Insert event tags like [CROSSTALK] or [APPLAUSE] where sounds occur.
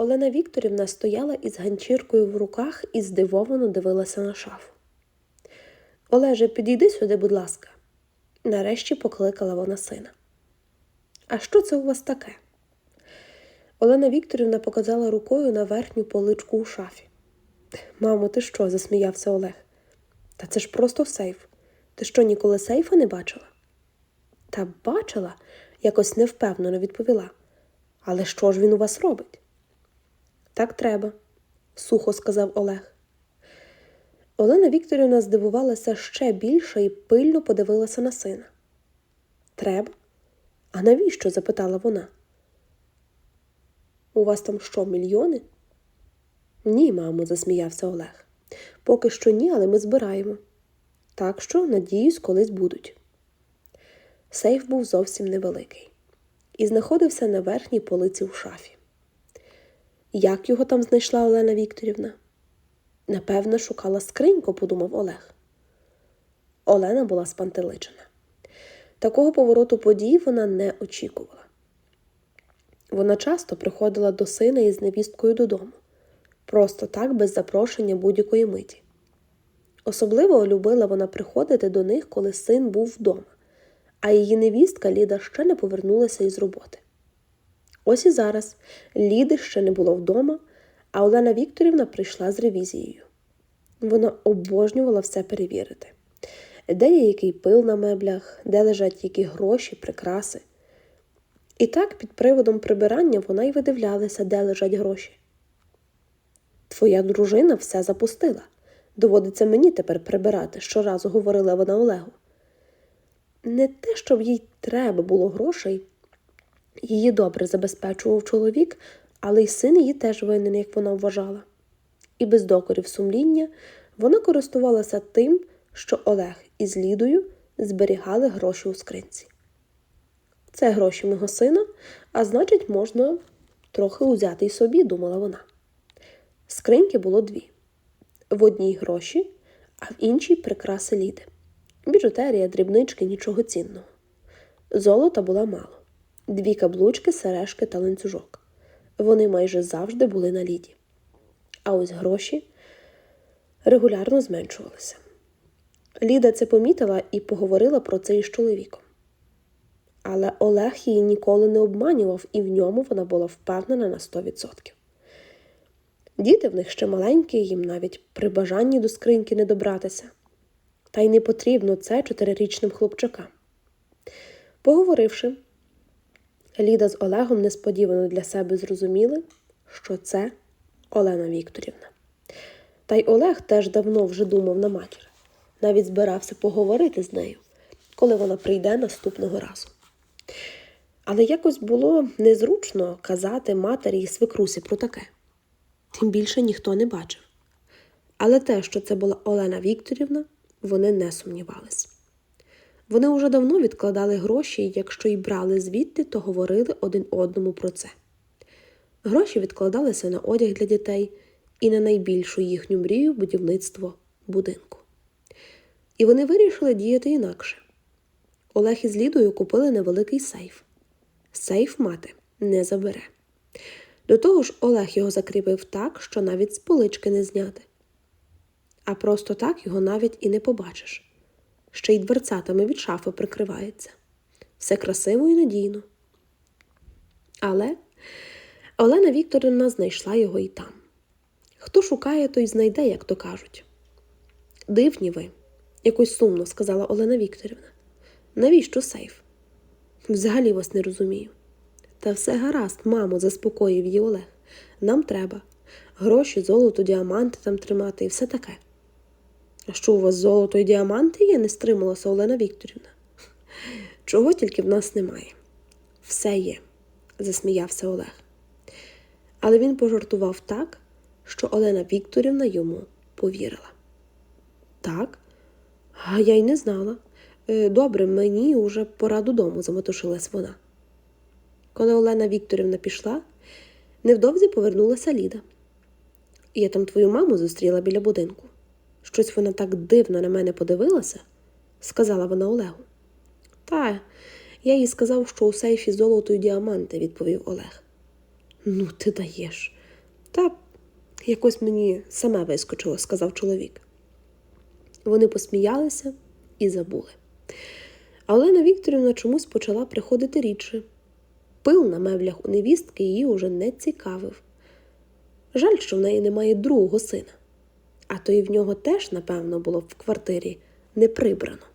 Олена Вікторівна стояла із ганчіркою в руках і здивовано дивилася на шафу. Олеже, підійди сюди, будь ласка. Нарешті покликала вона сина. А що це у вас таке? Олена Вікторівна показала рукою на верхню поличку у шафі. Мамо, ти що? засміявся Олег. Та це ж просто сейф. Ти що, ніколи сейфа не бачила? Та бачила, якось невпевнено відповіла. Але що ж він у вас робить? Так треба, сухо сказав Олег. Олена Вікторівна здивувалася ще більше і пильно подивилася на сина. Треба? А навіщо? запитала вона. У вас там що, мільйони? Ні, мамо, засміявся Олег. Поки що ні, але ми збираємо. Так що, надіюсь, колись будуть. Сейф був зовсім невеликий і знаходився на верхній полиці у шафі. Як його там знайшла Олена Вікторівна? Напевно, шукала скриньку, подумав Олег. Олена була спантеличена. Такого повороту подій вона не очікувала. Вона часто приходила до сина із невісткою додому, просто так, без запрошення будь-якої миті. Особливо любила вона приходити до них, коли син був вдома, а її невістка Ліда ще не повернулася із роботи. Ось і зараз Ліди ще не було вдома, а Олена Вікторівна прийшла з ревізією. Вона обожнювала все перевірити, де є який пил на меблях, де лежать які гроші, прикраси. І так, під приводом прибирання вона й видивлялася, де лежать гроші. Твоя дружина все запустила. Доводиться мені тепер прибирати, щоразу говорила вона Олегу. Не те, щоб їй треба було грошей. Її добре забезпечував чоловік, але й син її теж винен, як вона вважала. І без докорів сумління вона користувалася тим, що Олег із Лідою зберігали гроші у скринці. Це гроші мого сина, а значить, можна трохи узяти й собі, думала вона. Скриньки було дві в одній гроші, а в іншій прикраси Ліди. Біжутерія, дрібнички, нічого цінного. Золота була мало, дві каблучки, сережки та ланцюжок. Вони майже завжди були на ліді. А ось гроші регулярно зменшувалися. Ліда це помітила і поговорила про це із чоловіком. Але Олег її ніколи не обманював, і в ньому вона була впевнена на 100%. Діти в них ще маленькі, їм навіть при бажанні до скриньки не добратися. Та й не потрібно це чотирирічним хлопчакам. Поговоривши, Ліда з Олегом несподівано для себе зрозуміли, що це Олена Вікторівна. Та й Олег теж давно вже думав на матір, навіть збирався поговорити з нею, коли вона прийде наступного разу. Але якось було незручно казати матері і свекрусі про таке. Тим більше ніхто не бачив. Але те, що це була Олена Вікторівна, вони не сумнівались. Вони уже давно відкладали гроші, якщо й брали звідти, то говорили один одному про це. Гроші відкладалися на одяг для дітей і на найбільшу їхню мрію будівництво будинку. І вони вирішили діяти інакше. Олег із Лідою купили невеликий сейф. Сейф мати не забере. До того ж, Олег його закріпив так, що навіть з полички не зняти. А просто так його навіть і не побачиш. Ще й дверцятами від шафи прикривається. Все красиво і надійно. Але Олена Вікторівна знайшла його і там. Хто шукає, той знайде, як то кажуть. Дивні ви, якось сумно сказала Олена Вікторівна. Навіщо сейф? Взагалі вас не розумію. Та все гаразд, мамо, заспокоїв її Олег. Нам треба. Гроші, золото, діаманти там тримати і все таке. А що у вас золото і діаманти є? не стрималася Олена Вікторівна. [LAUGHS] Чого тільки в нас немає. Все є, засміявся Олег. Але він пожартував так, що Олена Вікторівна йому повірила. Так, а я й не знала. «Е, Добре, мені уже пора додому, замотушилась вона. Коли Олена Вікторівна пішла, невдовзі повернулася Ліда. Я там твою маму зустріла біля будинку. Щось вона так дивно на мене подивилася, сказала вона Олегу. Та, я їй сказав, що у сейфі золото і діаманти, відповів Олег. Ну, ти даєш, Та якось мені саме вискочило, сказав чоловік. Вони посміялися і забули. А Олена Вікторівна чомусь почала приходити рідше. Пил на меблях у невістки її уже не цікавив. Жаль, що в неї немає другого сина. А то і в нього теж, напевно, було в квартирі не прибрано.